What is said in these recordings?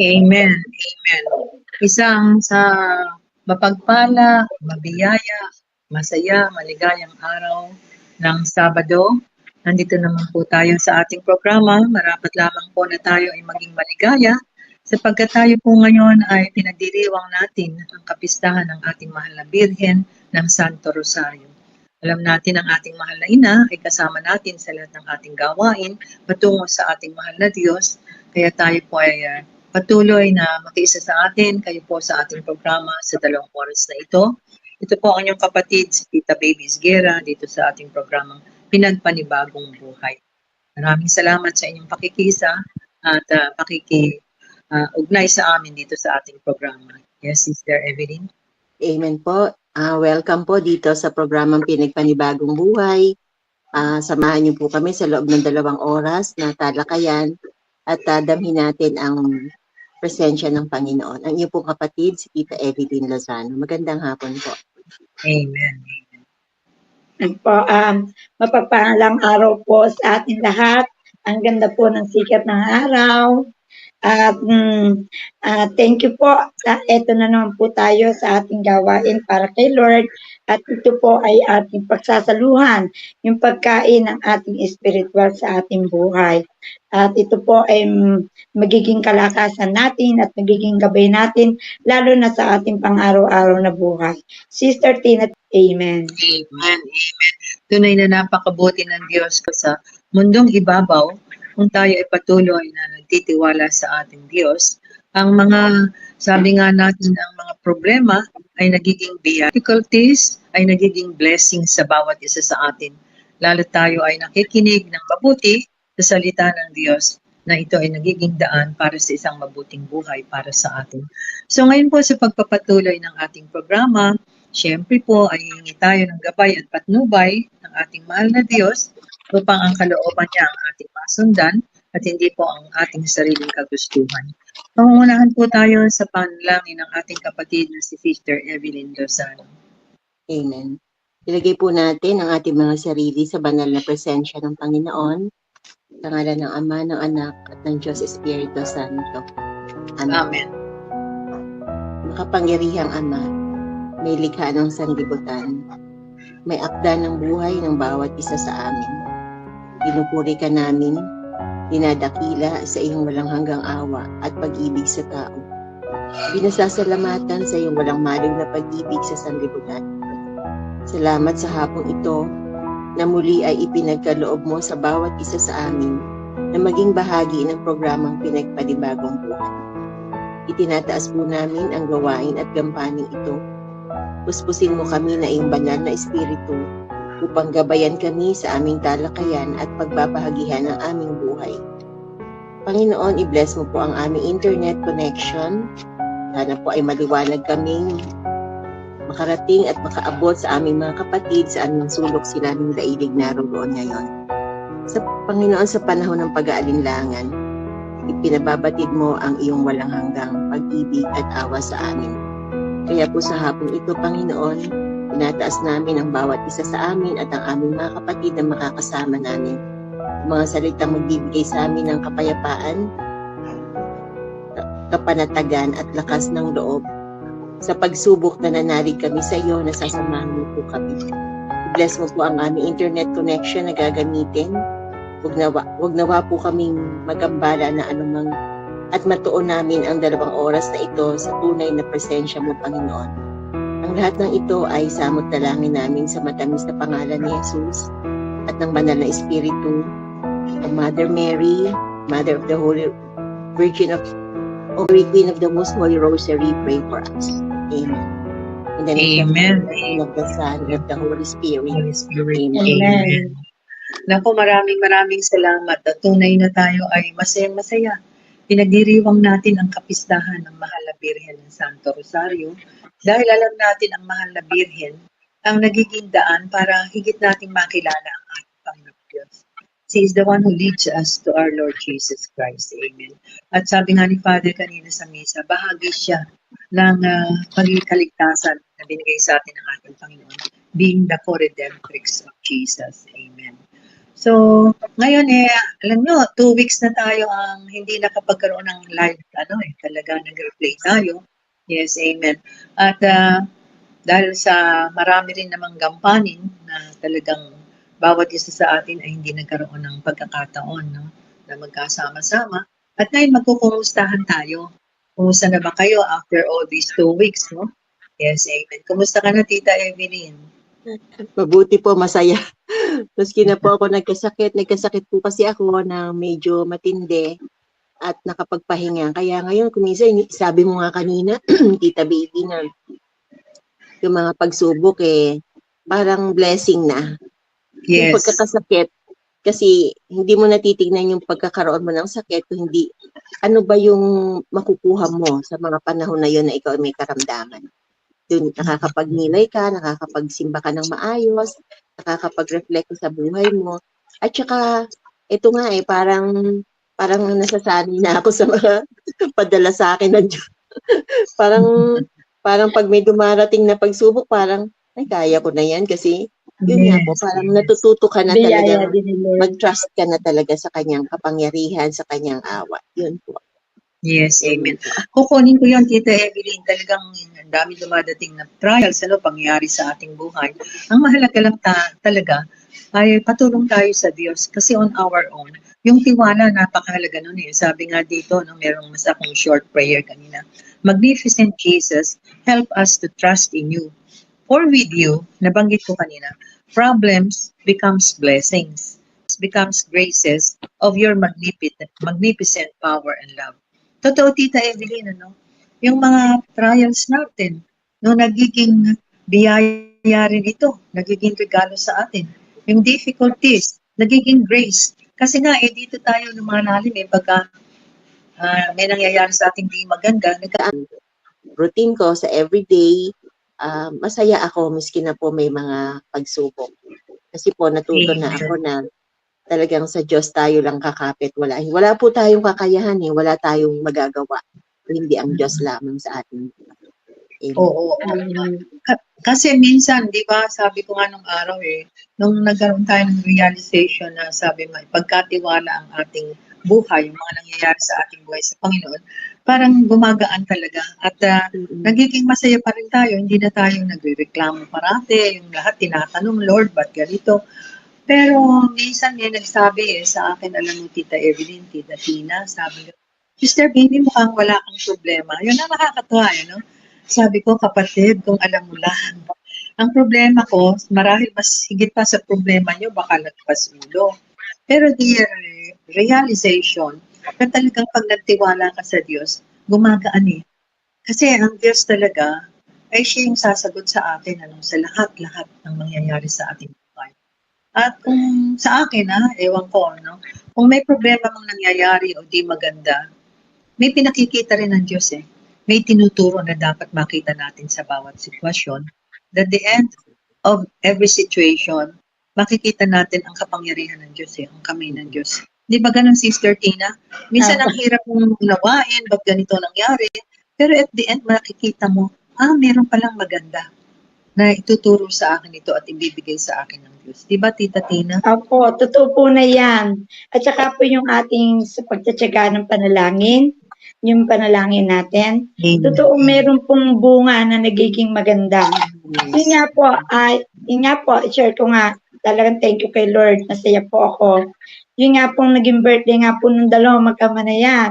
Amen. Amen. Isang sa mapagpala, mabiyaya, masaya, maligayang araw ng Sabado. Nandito naman po tayo sa ating programa. Marapat lamang po na tayo ay maging maligaya sapagkat tayo po ngayon ay pinagdiriwang natin ang kapistahan ng ating mahal na Birhen ng Santo Rosario. Alam natin ang ating mahal na ina ay kasama natin sa lahat ng ating gawain patungo sa ating mahal na Diyos. Kaya tayo po ay uh, patuloy na makiisa sa atin, kayo po sa ating programa sa dalawang oras na ito. Ito po ang inyong kapatid, si Tita Baby Isguera, dito sa ating programang Pinagpanibagong Buhay. Maraming salamat sa inyong pakikisa at uh, pakiki uh, ugnay sa amin dito sa ating programa. Yes, Sister Evelyn. Amen po. Uh, welcome po dito sa programang Pinagpanibagong Buhay. Uh, samahan niyo po kami sa loob ng dalawang oras na talakayan at uh, damhin natin ang presensya ng Panginoon. Ang iyong pong kapatid, si Tita Evelyn Lozano. Magandang hapon po. Amen. Amen. Po, um, mapagpalang araw po sa ating lahat. Ang ganda po ng sikat ng araw. At um, uh, thank you po. Sa, eto na naman po tayo sa ating gawain para kay Lord. At ito po ay ating pagsasaluhan, yung pagkain ng ating spiritual sa ating buhay. At ito po ay magiging kalakasan natin at magiging gabay natin, lalo na sa ating pang-araw-araw na buhay. Sister Tina, Amen. Amen. Amen. Tunay na napakabuti ng Diyos ko sa mundong ibabaw kung tayo ay patuloy na nagtitiwala sa ating Diyos, ang mga, sabi nga natin, ang mga problema ay nagiging difficulties, ay nagiging blessing sa bawat isa sa atin. Lalo tayo ay nakikinig ng mabuti sa salita ng Diyos na ito ay nagiging daan para sa isang mabuting buhay para sa atin. So ngayon po sa pagpapatuloy ng ating programa, syempre po ay hihingi tayo ng gabay at patnubay ng ating mahal na Diyos upang ang kalooban niya ang ating masundan at hindi po ang ating sariling kagustuhan. Pangungunahan po tayo sa panalangin ng ating kapatid na si Sister Evelyn Lozano. Amen. Ilagay po natin ang ating mga sarili sa banal na presensya ng Panginoon, sa ngalan ng Ama, ng Anak, at ng Diyos Espiritu Santo. Amen. Amen. Makapangyarihang Ama, may likha ng sanlibutan, may akda ng buhay ng bawat isa sa amin. Pinupuri ka namin, dinadakila sa iyong walang hanggang awa at pag-ibig sa tao. Binasasalamatan sa iyong walang maling na pag-ibig sa sanlibutan. Salamat sa hapong ito na muli ay ipinagkaloob mo sa bawat isa sa amin na maging bahagi ng programang Pinagpanibagong Buhay. Itinataas po namin ang gawain at gampaning ito. Puspusin mo kami na iyong banal na espiritu upang gabayan kami sa aming talakayan at pagbabahagihan ng aming buhay. Panginoon, i-bless mo po ang aming internet connection. Sana po ay maliwanag kaming makarating at makaabot sa aming mga kapatid sa aming sulok sila ng daigdig naroon ngayon. Sa Panginoon, sa panahon ng pag-aalinlangan, ipinababatid mo ang iyong walang hanggang pag-ibig at awa sa amin. Kaya po sa hapong ito, Panginoon, Tinataas namin ang bawat isa sa amin at ang aming mga kapatid na makakasama namin. Mga salitang magbibigay sa amin ng kapayapaan, kapanatagan at lakas ng loob. Sa pagsubok na nanalig kami sa iyo, nasasamahan mo po kami. Bless mo po ang aming internet connection na gagamitin. Huwag nawa, huwag nawa po kaming magambala na anumang at matuon namin ang dalawang oras na ito sa tunay na presensya mo, Panginoon. Ang lahat ng ito ay samot dalangin namin sa matamis na pangalan ni Jesus at ng banal na Espiritu, o Mother Mary, Mother of the Holy Virgin of Holy Queen of the Most Holy Rosary, pray for us. Amen. In the name Amen. of the Son, and of the Holy Spirit. Holy Spirit. Amen. Amen. Naku, maraming maraming salamat. At tunay na tayo ay masaya-masaya. Pinagdiriwang natin ang kapistahan ng Mahal na Birhen ng Santo Rosario dahil alam natin ang Mahal na Birhen ang nagiging daan para higit nating makilala ang ating Panginoon Diyos. She is the one who leads us to our Lord Jesus Christ. Amen. At sabi nga ni Father kanina sa misa, bahagi siya ng uh, pagkikaligtasan na binigay sa atin ng ating Panginoon, being the co-redemptrix of Jesus. Amen. So, Ngayon eh, alam nyo, two weeks na tayo ang hindi nakapagkaroon ng live, ano eh, talaga nag-replay tayo. Yes, amen. At ah, dahil sa marami rin namang gampanin na talagang bawat isa sa atin ay hindi nagkaroon ng pagkakataon, no? Na magkasama-sama. At ngayon, magkukumustahan tayo. Kumusta na ba kayo after all these two weeks, no? Yes, amen. Kumusta ka na, Tita Evelyn? Mabuti po, masaya. Maski na po ako nagkasakit, nagkasakit po kasi ako na medyo matindi at nakapagpahinga. Kaya ngayon, kung minsan, sabi mo nga kanina, Tita Baby, na yung mga pagsubok eh, parang blessing na. Yung Yes. pagkakasakit, kasi hindi mo natitignan yung pagkakaroon mo ng sakit kung hindi, ano ba yung makukuha mo sa mga panahon na yun na ikaw ay may karamdaman. Yun, nakakapagnilay ka, nakakapagsimba ka ng maayos, nakakapag-reflect ka sa buhay mo. At saka, ito nga eh, parang, parang nasasanay na ako sa mga padala sa akin ng Diyos. parang, parang pag may dumarating na pagsubok, parang, ay, kaya ko na yan kasi, yun nga po, Yes, parang yes. natututo ka na talaga mag-trust ka na talaga sa kanyang kapangyarihan, sa kanyang awa. Yun po. Yes, amen. Kukunin ko yan, Tita Evelyn. Talagang ang dami dumadating na trials, ano, pangyayari sa ating buhay. Ang mahalaga lang ta- talaga ay patulong tayo sa Diyos. Kasi on our own, yung tiwala, napakahalaga nun eh. Sabi nga dito, no, merong mas akong short prayer kanina. Magnificent Jesus, help us to trust in you. For with you, nabanggit ko kanina, problems becomes blessings, becomes graces of your magnificent, magnificent power and love. Totoo, Tita Evelyn, ano? Yung mga trials natin, no, nagiging biyaya rin ito, nagiging regalo sa atin. Yung difficulties, nagiging grace. Kasi nga, eh, dito tayo lumalalim eh, pagka ah, may nangyayari sa ating di maganda, nagka Routine ko sa everyday, ah, masaya ako miski na po may mga pagsubok. Kasi po natuto na ako na talagang sa Diyos tayo lang kakapit. Wala, wala po tayong kakayahan eh. Wala tayong magagawa. Hindi ang Diyos lamang sa atin. Amen. Oo, oo. Amen. Kasi minsan, di ba, sabi ko nga nung araw eh, nung nagkaroon tayo ng realization na sabi mo, pagkatiwala ang ating buhay, yung mga nangyayari sa ating buhay sa Panginoon, parang gumagaan talaga. At ah, Mm-mm. nagiging masaya pa rin tayo, hindi na tayo nagre-reklamo parate, yung lahat tinatanong, Lord, ba't ganito? Pero minsan may nagsabi eh, sa akin, alam mo, Tita Evelyn, Tita Tina, sabi ko, Sister Baby, mukhang wala kang problema. Yun ang nakakatuwa, eh, no? Sabi ko, kapatid, kung alam mo lang, ang problema ko, marahil mas higit pa sa problema nyo, baka nagpas ulo. Pero the uh, realization na talagang pag nagtiwala ka sa Diyos, gumagaan eh. Kasi ang Diyos talaga ay siya yung sasagot sa atin ano, sa lahat-lahat ng mangyayari sa buhay. At kung sa akin, ha, ewan ko, no? kung may problema mang nangyayari o di maganda, may pinakikita rin ng Diyos eh. May tinuturo na dapat makita natin sa bawat sitwasyon. That the end of every situation, makikita natin ang kapangyarihan ng Diyos eh, ang kamay ng Diyos. Di ba ganun, Sister Tina? Minsan ang hirap mong unawain, ba't ganito nangyari? Pero at the end, makikita mo, ah, meron palang maganda na ituturo sa akin ito at ibibigay sa akin ng Diyos. Di ba, Tita Tina? Opo, totoo po na yan. At saka po yung ating sa pagtsatsaga ng panalangin, yung panalangin natin, totoo meron pong bunga na nagiging maganda. Yun nga po, ay, yun nga po, share ko nga, talagang thank you kay Lord, masaya po ako. Yun nga pong naging birthday nga po ng dalawang magkama na yan.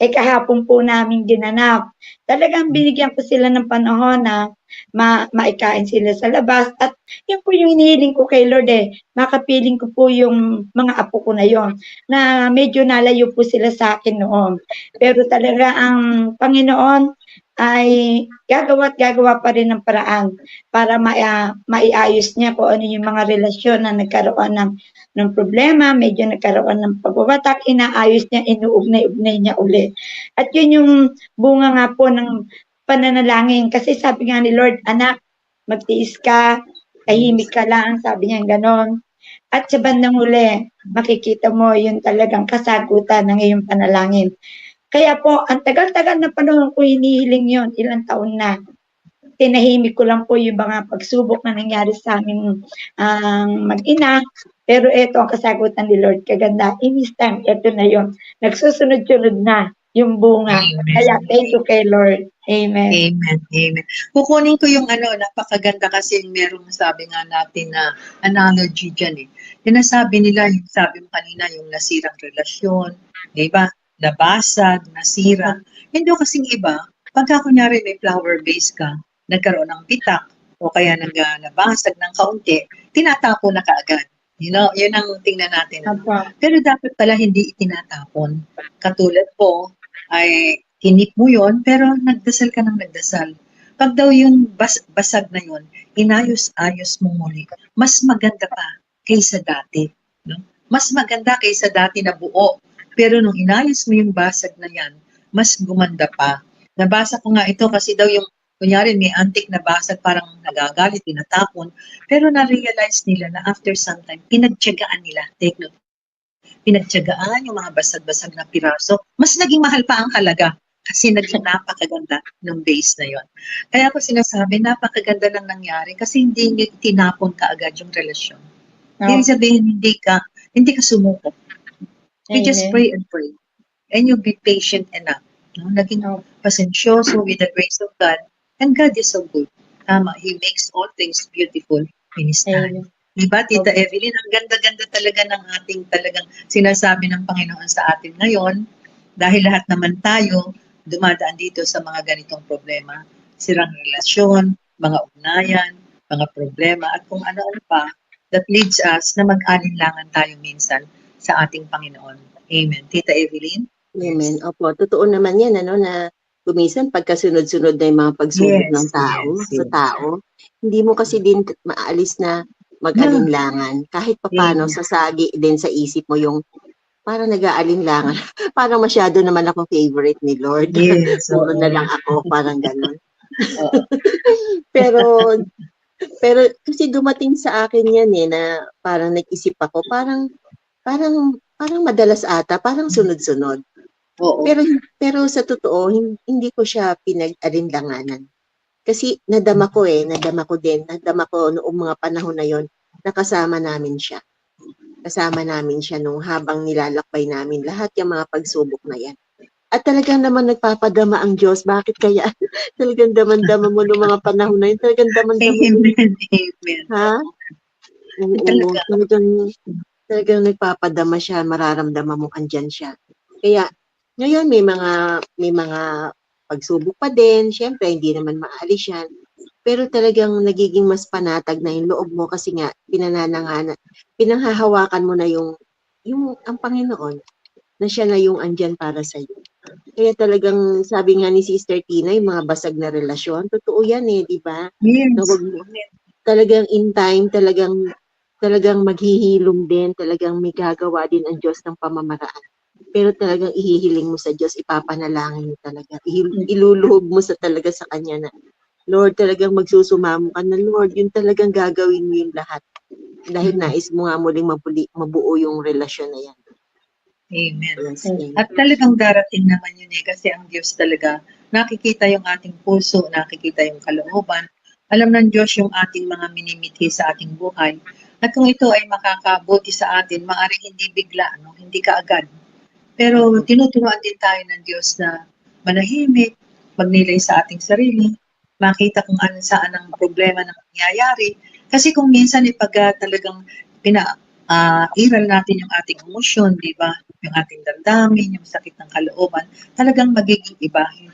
Eh kahapon po namin ginanap. Talagang binigyan ko sila ng panahon na ma maikain sila sa labas. At yun po yung hinihiling ko kay Lord eh. Makapiling ko po yung mga apo ko na yon na medyo nalayo po sila sa akin noon. Pero talaga ang Panginoon ay gagawa at gagawa pa rin ng paraan para ma maiayos niya kung ano yung mga relasyon na nagkaroon ng, ng problema, medyo nagkaroon ng pagbabatak, inaayos niya, inuugnay-ugnay niya uli. At yun yung bunga nga po ng pananalangin. Kasi sabi nga ni Lord, anak, magtiis ka, tahimik ka lang, sabi niya ganon. At sa bandang uli, makikita mo yung talagang kasagutan ng iyong panalangin. Kaya po, ang tagal-tagal na panahon ko hinihiling yon ilang taon na. Tinahimik ko lang po yung mga pagsubok na nangyari sa amin ang mag-ina. Pero ito ang kasagutan ni Lord Kaganda. In His time, ito na yun. Nagsusunod-sunod na yung bunga. Amen. Kaya thank you kay Lord. Amen. Amen. Amen. Kukunin ko yung ano, napakaganda kasi yung merong sabi nga natin na analogy dyan eh. Sinasabi nila, yung sabi mo kanina, yung nasirang relasyon, di ba? Nabasag, nasira. Hindi kasing iba, pagka kunyari may flower base ka, nagkaroon ng bitak, o kaya nag, ah, nabasag ng kaunti, tinatapo na kaagad. You know, yun ang tingnan natin. ano. Pero dapat pala hindi itinatapon. Katulad po, ay kinip mo yon pero nagdasal ka ng nagdasal. Pag daw yung bas, basag na yon, inayos-ayos mo muli. Mas maganda pa kaysa dati. No? Mas maganda kaysa dati na buo. Pero nung inayos mo yung basag na yan, mas gumanda pa. Nabasa ko nga ito kasi daw yung kunyari may antik na basag parang nagagalit, tinatapon. Pero na-realize nila na after some time, pinagtyagaan nila. Take note pinagtyagaan yung mga basag-basag na piraso, mas naging mahal pa ang halaga kasi naging napakaganda ng base na yon. Kaya ako sinasabi, napakaganda ng nangyari kasi hindi niya tinapon ka agad yung relasyon. Ibig sabihin, hindi ka, hindi ka sumuko. You just pray and pray. And you be patient enough. No? Naging Oh. pasensyoso with the grace of God. And God is so good. Tama, He makes all things beautiful in His time. Amen. Diba, Tita Okay. Evelyn? Ang ganda-ganda talaga ng ating talagang sinasabi ng Panginoon sa atin ngayon dahil lahat naman tayo dumadaan dito sa mga ganitong problema. Sirang relasyon, mga ugnayan, mga problema, at kung ano-ano pa that leads us na mag-alinlangan tayo minsan sa ating Panginoon. Amen. Tita Evelyn? Amen. Opo, totoo naman yan, ano, na kumisan pagkasunod-sunod na yung mga pagsubok Yes, ng tao, yes, sa yes. tao, hindi mo kasi din maalis na mag-alinlangan. Kahit papano, Amen. sasagi din sa isip mo yung parang nag-aalinlangan. parang masyado naman ako favorite ni Lord. Yes. Puro oo. na lang ako, parang ganun. Pero, pero kasi dumating sa akin yan eh, na parang nag-isip ako, parang, parang, parang madalas ata, parang sunod-sunod. Oo. Pero pero sa totoo, hin- hindi ko siya pinag-alinlanganan. Kasi nadama ko eh, nadama ko din, nadama ko noong mga panahon na yon, nakasama namin siya. Kasama namin siya nung habang nilalakbay namin lahat yung mga pagsubok na yan. At talagang naman nagpapadama ang Diyos. Bakit kaya? talagang daman-dama mo noong mga panahon na yun. Talagang daman-dama mo. Amen. Amen. Ha? Oo, Talaga. talagang, talagang nagpapadama siya, mararamdaman mo andyan siya. Kaya, ngayon may mga, may mga pagsubok pa din, syempre hindi naman maalis yan. Pero talagang nagiging mas panatag na yung loob mo kasi nga pinananangana, pinanghahawakan mo na yung, yung ang Panginoon na siya na yung andyan para sa iyo. Kaya talagang sabi nga ni Sister Tina, yung mga basag na relasyon, totoo yan eh, di ba? Yes. Na wag mo, talagang in time, talagang talagang maghihilom din, talagang may gagawa din ang Diyos ng pamamaraan. Pero talagang ihihiling mo sa Diyos, ipapanalangin mo talaga. Ihil- Iluluhog mo sa talaga sa Kanya na, Lord, talagang magsusumamo ka na, Lord, yun talagang gagawin mo yung lahat. Dahil nais mo nga muling mabuli, mabuo yung relasyon na yan. Amen. Yes, amen. At talagang darating naman yun eh, kasi ang Diyos talaga, nakikita yung ating puso, nakikita yung kalooban. Alam ng Diyos yung ating mga minimithi sa ating buhay. At kung ito ay makakabuti sa atin, maaaring hindi bigla, no? hindi kaagad. Pero tinuturuan din tayo ng Diyos na manahimik, magnilay sa ating sarili, makita kung ano saan ang problema na nangyayari. Kasi kung minsan ipag ah, talagang pina, ah, iral natin yung ating emosyon, di ba? Yung ating damdamin, yung sakit ng kalooban, talagang magiging iba yung